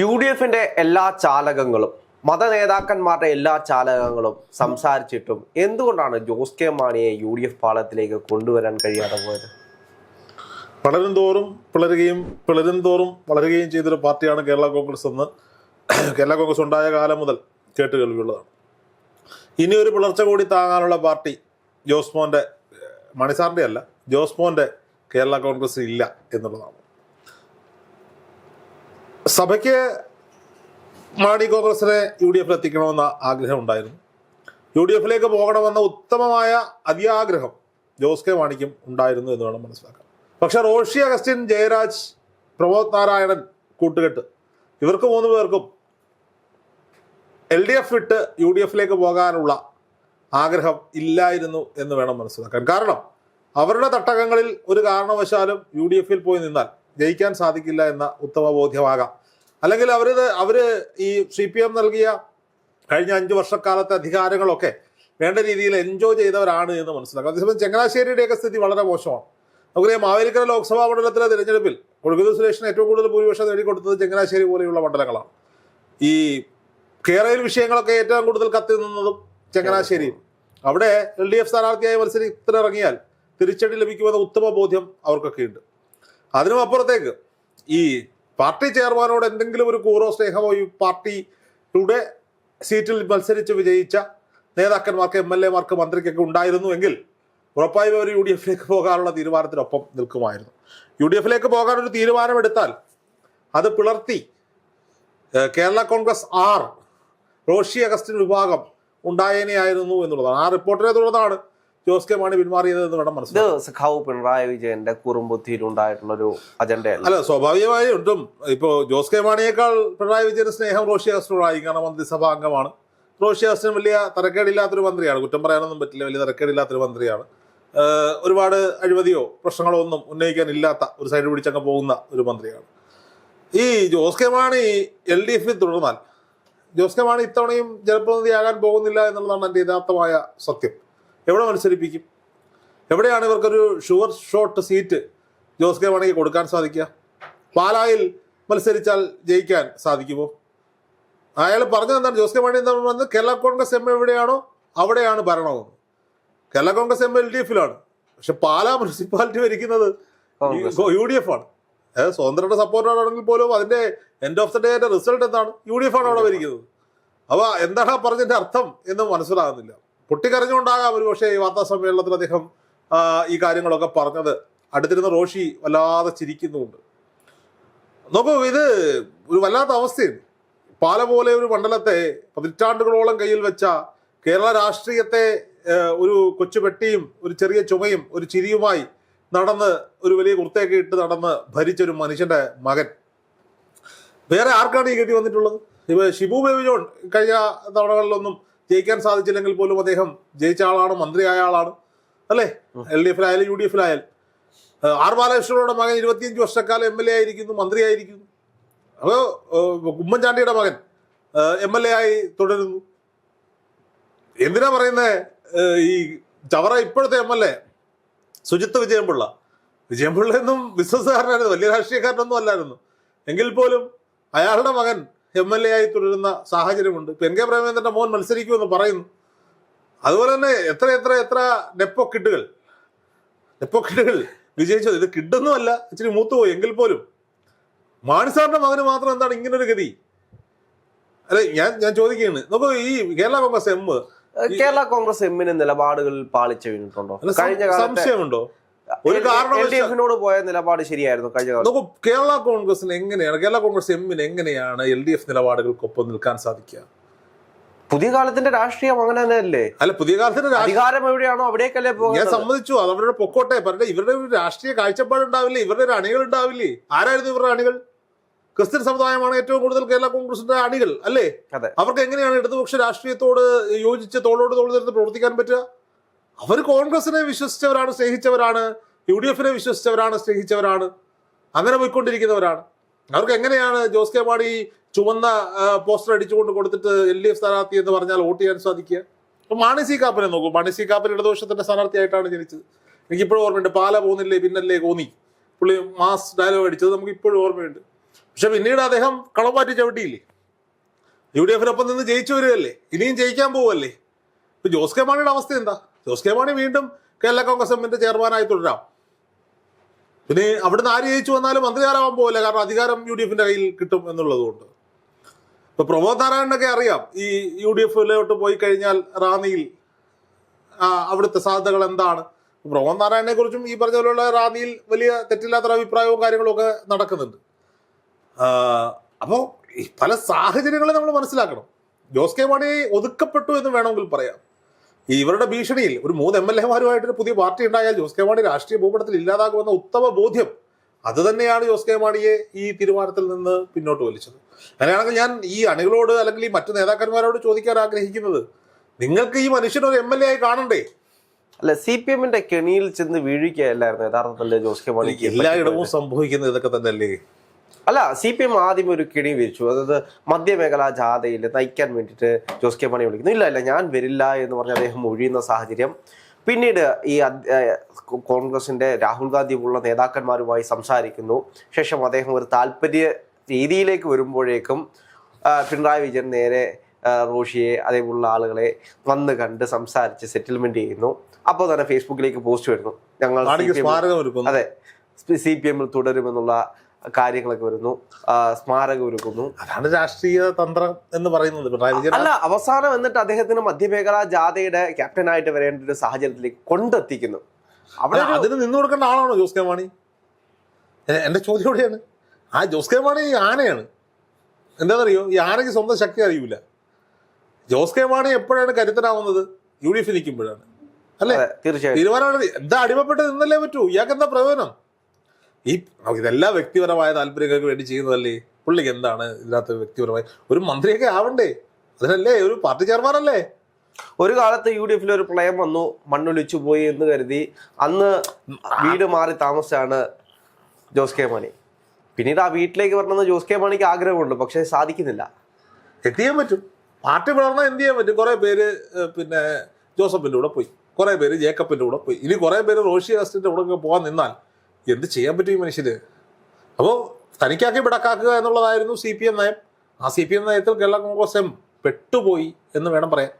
U D എഫിന്റെ എല്ലാ ചാലകങ്ങളും മത നേതാക്കന്മാരുടെ എല്ലാ ചാലകങ്ങളും സംസാരിച്ചിട്ടും എന്തുകൊണ്ടാണ് ജോസ് കെ മാണിയെ യു ഡി എഫ് പാളത്തിലേക്ക് കൊണ്ടുവരാൻ കഴിയാതെ പോയത്? വളരും തോറും പിളരുകയും പിളരും തോറും വളരുകയും ചെയ്തൊരു പാർട്ടിയാണ് കേരള കോൺഗ്രസ് എന്ന് കേരള കോൺഗ്രസ് ഉണ്ടായ കാലം മുതൽ കേട്ട് കേൾവിയുള്ളതാണ്. ഇനി ഒരു പുലർച്ച കൂടി താങ്ങാനുള്ള പാർട്ടി ജോസ് ജോസ്മോന്റെ മണിസാറിന്റെ അല്ല ജോസ് ജോസ്മോന്റെ കേരള കോൺഗ്രസ് ഇല്ല എന്നുള്ളതാണ്. സഭയ്ക്ക് മാണി കോൺഗ്രസിനെ യു ഡി എഫിൽ എത്തിക്കണമെന്ന ആഗ്രഹം ഉണ്ടായിരുന്നു. യു ഡി എഫിലേക്ക് പോകണമെന്ന ഉത്തമമായ അതിയാഗ്രഹം ജോസ് കെ മാണിക്കും ഉണ്ടായിരുന്നു എന്ന് വേണം മനസ്സിലാക്കാൻ. പക്ഷെ റോഷി അഗസ്റ്റിൻ ജയരാജ് പ്രമോദ് നാരായണൻ കൂട്ടുകെട്ട് ഇവർക്ക് മൂന്ന് പേർക്കും എൽ ഡി എഫ് വിട്ട് യു ഡി എഫിലേക്ക് പോകാനുള്ള ആഗ്രഹം ഇല്ലായിരുന്നു എന്ന് വേണം മനസ്സിലാക്കാൻ. കാരണം അവരുടെ തട്ടകങ്ങളിൽ ഒരു കാരണവശാലും യു ഡി എഫിൽ പോയി നിന്നാൽ ജയിക്കാൻ സാധിക്കില്ല എന്ന ഉത്തമ ബോധ്യമാകാം. അല്ലെങ്കിൽ അവർ അവർ ഈ സി പി എം നൽകിയ കഴിഞ്ഞ അഞ്ച് വർഷക്കാലത്തെ അധികാരങ്ങളൊക്കെ വേണ്ട രീതിയിൽ എൻജോയ് ചെയ്തവരാണ് എന്ന് മനസ്സിലാക്കാം. അതേസമയം ചങ്ങനാശ്ശേരിയുടെയൊക്കെ സ്ഥിതി വളരെ മോശമാണ്. നമുക്കറിയാം മാവേലിക്കര ലോക്സഭാ മണ്ഡലത്തിലെ തിരഞ്ഞെടുപ്പിൽ കൊഴുകുന്ന സുരേഷിന് ഏറ്റവും കൂടുതൽ ഭൂരിപക്ഷം നേടിക്കൊടുത്തത് ചങ്ങനാശ്ശേരി പോലെയുള്ള മണ്ഡലങ്ങളാണ്. ഈ കേരളയിൽ വിഷയങ്ങളൊക്കെ ഏറ്റവും കൂടുതൽ കത്തി നിന്നതും ചങ്ങനാശ്ശേരിയും. അവിടെ എൽ ഡി എഫ് സ്ഥാനാർത്ഥിയായി മത്സരത്തിനിറങ്ങിയാൽ തിരിച്ചടി ലഭിക്കുമെന്ന ഉത്തമ ബോധ്യം അവർക്കൊക്കെ ഉണ്ട് അതിനും അപ്പുറത്തേക്ക്. ഈ പാർട്ടി ചെയർമാനോട് എന്തെങ്കിലും ഒരു കൂറോ സ്നേഹമോ ഈ പാർട്ടിയുടെ സീറ്റിൽ മത്സരിച്ച് വിജയിച്ച നേതാക്കന്മാർക്ക് എം എൽ എമാർക്ക് മന്ത്രിക്കൊക്കെ ഉണ്ടായിരുന്നു എങ്കിൽ ഉറപ്പായും അവർ യു ഡി എഫിലേക്ക് പോകാനുള്ള തീരുമാനത്തിനൊപ്പം നിൽക്കുമായിരുന്നു. യു ഡി എഫിലേക്ക് പോകാനൊരു തീരുമാനമെടുത്താൽ അത് പിളർത്തി കേരള കോൺഗ്രസ് ആർ റോഷി അഗസ്റ്റിൻ വിഭാഗം ഉണ്ടായേനെയായിരുന്നു എന്നുള്ളതാണ്. ആ റിപ്പോർട്ടിനെ തുടർന്നാണ് ജോസ് കെ മാണി പിന്മാറിയത് എന്ന് വേണം ഇത് സഖാവ് പിണറായി വിജയന്റെ കുറുമ്പുദ്ധിയിൽ ഉണ്ടായിട്ടുള്ളൊരു അജണ്ടയല്ല? അല്ല സ്വാഭാവികമായി ഉണ്ടും ഇപ്പോ ജോസ് കെ മാണിയേക്കാൾ പിണറായി വിജയന്റെ സ്നേഹം റോഷി അഗസ്റ്റിനോടായി. കാരണം മന്ത്രിസഭാ അംഗമാണ്. റോഷി അഗസ്റ്റിൻ വലിയ തരക്കേടില്ലാത്തൊരു മന്ത്രിയാണ്. കുറ്റം പറയാനൊന്നും പറ്റില്ല. വലിയ തരക്കേടില്ലാത്തൊരു മന്ത്രിയാണ്. ഒരുപാട് അഴിമതിയോ പ്രശ്നങ്ങളോ ഒന്നും ഉന്നയിക്കാനില്ലാത്ത ഒരു സൈഡ് പിടിച്ചങ്ങ് പോകുന്ന ഒരു മന്ത്രിയാണ്. ഈ Jose K Mani L D എഫിൽ തുടർന്നാൽ ജോസ് കെ മാണി ഇത്തവണയും ജനപ്രതിനിധിയാകാൻ പോകുന്നില്ല എന്നുള്ളതാണ് എന്റെ യഥാർത്ഥമായ സത്യം. എവിടെ മത്സരിപ്പിക്കും? എവിടെയാണ് ഇവർക്കൊരു sure shot seat Jose K മാണിക്ക് കൊടുക്കാൻ സാധിക്കുക? പാലായിൽ മത്സരിച്ചാൽ ജയിക്കാൻ സാധിക്കുമോ? അയാൾ പറഞ്ഞത് എന്താണ് ജോസ് കെ മാണി എന്താണ് പറഞ്ഞത്? കേരള കോൺഗ്രസ് എം എവിടെയാണോ അവിടെയാണ് ഭരണമെന്ന് Kerala Congress M L D എഫിലാണ്. പക്ഷെ പാലാ മുനിസിപ്പാലിറ്റി ഭരിക്കുന്നത്. യു ഡി എഫ് ആണ്. സ്വതന്ത്രയുടെ സപ്പോർട്ടാണെങ്കിൽ പോലും അതിന്റെ എൻഡ് ഓഫ് ദ ഡേയുടെ റിസൾട്ട് എന്താണ്? യു ഡി എഫ് ആണ് അവിടെ ഭരിക്കുന്നത്. അപ്പൊ എന്താണ് ആ പറഞ്ഞതിന്റെ അർത്ഥം എന്ന് മനസ്സിലാകുന്നില്ല. പൊട്ടിക്കരഞ്ഞുകൊണ്ടാകാം ഒരു പക്ഷേ ഈ വാർത്താ സമ്മേളനത്തിൽ അദ്ദേഹം ഈ കാര്യങ്ങളൊക്കെ പറഞ്ഞത്. അടുത്തിരുന്ന റോഷി വല്ലാതെ ചിരിക്കുന്നുമുണ്ട്. നോക്കൂ ഇത് ഒരു വല്ലാത്ത അവസ്ഥയാണ്. പാല പോലെ ഒരു മണ്ഡലത്തെ പതിറ്റാണ്ടുകളോളം കയ്യിൽ വെച്ച കേരള രാഷ്ട്രീയത്തെ ഒരു കൊച്ചു പെട്ടിയും ഒരു ചെറിയ ചുമയും ഒരു ചിരിയുമായി നടന്ന് ഒരു വലിയ കുർത്തയൊക്കെ ഇട്ട് നടന്ന് ഭരിച്ച ഒരു മനുഷ്യന്റെ മകൻ. വേറെ ആർക്കാണ് ഈ ഗതി വന്നിട്ടുള്ളത്? ഇപ്പൊ ഷിബു ബേബി ജോൺ കഴിഞ്ഞ തവണകളിലൊന്നും ജയിക്കാൻ സാധിച്ചില്ലെങ്കിൽ പോലും അദ്ദേഹം ജയിച്ച ആളാണ് മന്ത്രി ആയ ആളാണ്. അല്ലേ? എൽ ഡി എഫിലായാലും യു ഡി എഫിലായാലും. ആർ ബാലകൃഷ്ണനോടെ മകൻ ഇരുപത്തിയഞ്ച് വർഷക്കാലം എം എൽ എ ആയിരിക്കുന്നു മന്ത്രിയായിരിക്കുന്നു. അപ്പോൾ ഉമ്മൻചാണ്ടിയുടെ മകൻ എം എൽ എ ആയി തുടരുന്നു. എന്തിനാ പറയുന്നത് ഈ ചവറ ഇപ്പോഴത്തെ M L A Sujith Vijayanpillai. Vijayanpillai എന്നും ബിസിനസ്സുകാരനായിരുന്നു വലിയ രാഷ്ട്രീയക്കാരനൊന്നും അല്ലായിരുന്നു. എങ്കിൽ പോലും അയാളുടെ മകൻ എം എൽ എ ആയി തുടരുന്ന സാഹചര്യമുണ്ട്. ഇപ്പൊ എൻ കെ പ്രേമേന്ദ്രന്റെ മോൻ മത്സരിക്കുമെന്ന് പറയുന്നു. അതുപോലെ തന്നെ എത്ര എത്ര എത്ര നെപ്പോ കിഡുകൾ നെപ്പോ കിഡുകൾ വിജയിച്ചത് ഇത് കിഡൊന്നുമല്ല ഇച്ചിരി മൂത്തുപോയി. എങ്കിൽ പോലും. മാണിസാറിന്റെ മകന് മാത്രം എന്താണ് ഇങ്ങനൊരു ഗതി? അല്ലെ ഞാൻ ഞാൻ ചോദിക്കുകയാണ്. നോക്കൂ ഈ കേരള കോൺഗ്രസ് എം കേരള കോൺഗ്രസ് എമ്മിന് നിലപാടുകളിൽ പാളിച്ച വീണിട്ടുണ്ടോ അല്ല, കഴിഞ്ഞ സംശയമുണ്ടോ? ഒരു കാരണവശാൽ പോയ നിലപാട് ശരിയായിരുന്നു കഴിഞ്ഞ നോക്കൂ കേരള കോൺഗ്രസിന് എങ്ങനെയാണ് കേരള കോൺഗ്രസ് എമ്മിന് എങ്ങനെയാണ് എൽ ഡി എഫ് നിലപാടുകൾക്കൊപ്പം നിൽക്കാൻ സാധിക്കുക? പുതിയ കാലത്തിന്റെ രാഷ്ട്രീയം അങ്ങനെ തന്നെയല്ലേ? അല്ല പുതിയ കാലത്തിന്റെ അധികാരം എവിടെയാണോ അവിടേക്കല്ലേ ഞാൻ പോകുന്നത് സമ്മതിച്ചു അത് അവരുടെ പൊക്കോട്ടെ പറഞ്ഞ ഇവരുടെ ഒരു രാഷ്ട്രീയ കാഴ്ചപ്പാട് ഉണ്ടാവില്ലേ ഇവരുടെ ഒരു അണികൾ ഉണ്ടാവില്ലേ? ആരായിരുന്നു ഇവരുടെ അണികൾ? ക്രിസ്ത്യൻ സമുദായമാണ് ഏറ്റവും കൂടുതൽ കേരള കോൺഗ്രസിന്റെ അണികൾ അല്ലേ? അവർക്ക് എങ്ങനെയാണ് ഇടതുപക്ഷ രാഷ്ട്രീയത്തോട് യോജിച്ച് തോളോട് തോൾ ചേർന്ന് പ്രവർത്തിക്കാൻ പറ്റുക? അവർ കോൺഗ്രസിനെ വിശ്വസിച്ചവരാണ് സ്നേഹിച്ചവരാണ് യു ഡി എഫിനെ വിശ്വസിച്ചവരാണ് സ്നേഹിച്ചവരാണ് അങ്ങനെ പോയിക്കൊണ്ടിരിക്കുന്നവരാണ്. അവർക്ക് എങ്ങനെയാണ് ജോസ് കെ മാണി ചുവന്ന പോസ്റ്റർ അടിച്ചുകൊണ്ട് കൊടുത്തിട്ട് എൽ ഡി എഫ് സ്ഥാനാർത്ഥി എന്ന് പറഞ്ഞാൽ വോട്ട് ചെയ്യാൻ സാധിക്കുക? അപ്പൊ മാണി സി കാപ്പനെ നോക്കൂ. മാണി സി കാപ്പൻ ഇടതുപക്ഷത്തിന്റെ സ്ഥാനാർത്ഥിയായിട്ടാണ് ജനിച്ചത്. എനിക്കിപ്പോഴും ഓർമ്മയുണ്ട്. പാല പോകുന്നില്ലേ പിന്നല്ലേ കോന്നി. പുള്ളി മാസ് ഡയലോഗ് അടിച്ചത് നമുക്ക് ഇപ്പോഴും ഓർമ്മയുണ്ട്. പക്ഷെ പിന്നീട് അദ്ദേഹം കളം ചവിട്ടിയില്ലേ? യു ഡി എഫിനൊപ്പം നിന്ന് ജയിച്ചു വരികയല്ലേ? ഇനിയും ജയിക്കാൻ പോവല്ലേ ഇപ്പൊ ജോസ് കെ മാണിയുടെ അവസ്ഥ എന്താ? ജോസ് കെ മാണി വീണ്ടും കേരള കോൺഗ്രസ് എമ്മിന്റെ ചെയർമാനായി തുടരാം. പിന്നെ അവിടുന്ന് ആര് ജയിച്ചു വന്നാലും മന്ത്രിയാരാവാൻ പോകില്ല കാരണം അധികാരം യു ഡി എഫിന്റെ കയ്യിൽ കിട്ടും എന്നുള്ളതുകൊണ്ട്. ഇപ്പൊ പ്രമോദ് നാരായണനൊക്കെ അറിയാം ഈ യു ഡി എഫിലോട്ട് പോയി കഴിഞ്ഞാൽ റാന്നിയിൽ അവിടുത്തെ സാധ്യതകൾ എന്താണ്? പ്രമോദ് നാരായണനെ കുറിച്ചും ഈ പറഞ്ഞ പോലെയുള്ള റാന്നിയിൽ വലിയ തെറ്റില്ലാത്ത അഭിപ്രായവും കാര്യങ്ങളും ഒക്കെ നടക്കുന്നുണ്ട്. അപ്പോൾ പല സാഹചര്യങ്ങളും നമ്മൾ മനസ്സിലാക്കണം. ജോസ് കെ മാണി ഒതുക്കപ്പെട്ടു എന്ന് വേണമെങ്കിൽ പറയാം. ഇവരുടെ ഭീഷണിയിൽ ഒരു മൂന്ന് എം എൽ എമാരുമായിട്ടൊരു പുതിയ പാർട്ടി ഉണ്ടായാൽ ജോസ് കെ മാണി രാഷ്ട്രീയ ഭൂപടത്തിൽ ഇല്ലാതാകുമെന്ന ഉത്തമ ബോധ്യം അത് തന്നെയാണ് ജോസ് കെ മാണിയെ ഈ തീരുമാനത്തിൽ നിന്ന് പിന്നോട്ട് വലിച്ചത്. അങ്ങനെയാണെങ്കിൽ ഞാൻ ഈ അണികളോട് അല്ലെങ്കിൽ ഈ മറ്റു നേതാക്കന്മാരോട് ചോദിക്കാൻ ആഗ്രഹിക്കുന്നത് നിങ്ങൾക്ക് ഈ മനുഷ്യൻ ഒരു എം എൽ എ ആയി കാണണ്ടേ? അല്ല സി പി എമ്മിന്റെ കെണിയിൽ ചെന്ന് വീഴിക്കുകയല്ലായിരുന്നു യഥാർത്ഥത്തിൽ ജോസ് കെ മാണി എല്ലായിടവും സംഭവിക്കുന്നത് ഇതൊക്കെ തന്നെയല്ലേ? അല്ല സി പി എം ആദ്യം ഒരു കിണി വിരിച്ചു. അതായത് മധ്യമേഖലാ ജാഥയിൽ നയിക്കാൻ വേണ്ടിയിട്ട് ജോസ് കെ മണി വിളിക്കുന്നു. ഇല്ല ഇല്ല ഞാൻ വരില്ല എന്ന് പറഞ്ഞ് അദ്ദേഹം ഒഴിയുന്ന സാഹചര്യം. പിന്നീട് ഈ കോൺഗ്രസിന്റെ രാഹുൽ ഗാന്ധി പോലുള്ള നേതാക്കന്മാരുമായി സംസാരിക്കുന്നു. ശേഷം അദ്ദേഹം ഒരു താല്പര്യ രീതിയിലേക്ക് വരുമ്പോഴേക്കും പിണറായി വിജയൻ നേരെ റോഷിയെ അതേപോലുള്ള ആളുകളെ വന്ന് കണ്ട് സംസാരിച്ച് സെറ്റിൽമെന്റ് ചെയ്യുന്നു. അപ്പോൾ തന്നെ ഫേസ്ബുക്കിലേക്ക് പോസ്റ്റ് വരുന്നു. ഞങ്ങൾ അതെ സി പി എമ്മിൽ തുടരുമെന്നുള്ള കാര്യങ്ങളൊക്കെ വരുന്നു. സ്മാരകം ഒരുക്കുന്നു. അതാണ് രാഷ്ട്രീയ തന്ത്രം എന്ന് പറയുന്നത്. പിണറായി വിജയൻ അല്ല അവസാനം എന്നിട്ട് അദ്ദേഹത്തിന് മധ്യമേഖലാ ജാഥയുടെ ക്യാപ്റ്റനായിട്ട് വരേണ്ട ഒരു സാഹചര്യത്തിലേക്ക് കൊണ്ടെത്തിക്കുന്നു. അവിടെ അതിന് നിന്നു കൊടുക്കേണ്ട ആളാണോ ജോസ് കെ മാണി? എന്റെ ചോദ്യം എവിടെയാണ് ആ ജോസ് കെ മാണി ആനയാണ്. എന്താണെന്നറിയോ? ഈ ആനയ്ക്ക് സ്വന്തം ശക്തി അറിയൂല. ജോസ് കെ മാണി എപ്പോഴാണ് കരുത്തനാവുന്നത്? യു ഡി എഫ് നിൽക്കുമ്പോഴാണ്. അല്ലേ? തീർച്ചയായും. തീരുമാനമാണ് എന്താ അടിമപ്പെട്ട് നിന്നല്ലേ പറ്റൂ? ഇയാൾക്ക് എന്താ പ്രയോജനം? ഈ ഇതെല്ലാം വ്യക്തിപരമായ താല്പര്യങ്ങൾക്ക് വേണ്ടി ചെയ്യുന്നതല്ലേ? പുള്ളിക്ക് എന്താണ് ഇതിനകത്ത് വ്യക്തിപരമായി? ഒരു മന്ത്രിയൊക്കെ ആവണ്ടേ? അതിനല്ലേ? ഒരു പാർട്ടി ചെയർമാനല്ലേ? ഒരു കാലത്ത് യു ഡി എഫിൽ ഒരു പ്രളയം വന്നു മണ്ണൊലിച്ചു പോയി എന്ന് കരുതി. അന്ന് വീട് മാറി താമസിച്ചാണ് ജോസ് കെ മാണി. പിന്നീട് ആ വീട്ടിലേക്ക് വരണമെന്ന് ജോസ് കെ മാണിക്ക് ആഗ്രഹമുണ്ട് പക്ഷെ സാധിക്കുന്നില്ല. എന്ത് ചെയ്യാൻ പറ്റും? പാർട്ടി പിളർന്നാൽ എന്ത് ചെയ്യാൻ പറ്റും? കുറെ പേര് പിന്നെ ജോസഫിന്റെ കൂടെ പോയി. കുറെ പേര് ജേക്കബിന്റെ കൂടെ പോയി. ഇനി കുറെ പേര് റോഷി അഗസ്റ്റിന്റെ കൂടെ പോകാൻ നിന്നാൽ എന്ത് ചെയ്യാൻ പറ്റും ഈ മനുഷ്യര് അപ്പോൾ തനിക്കാക്കി വിടക്കാക്കുക എന്നുള്ളതായിരുന്നു സി പി എം നയം. ആ സി പി എം നയത്തിൽ കേരള കോൺഗ്രസ് എം പെട്ടുപോയി എന്ന് വേണം പറയാൻ.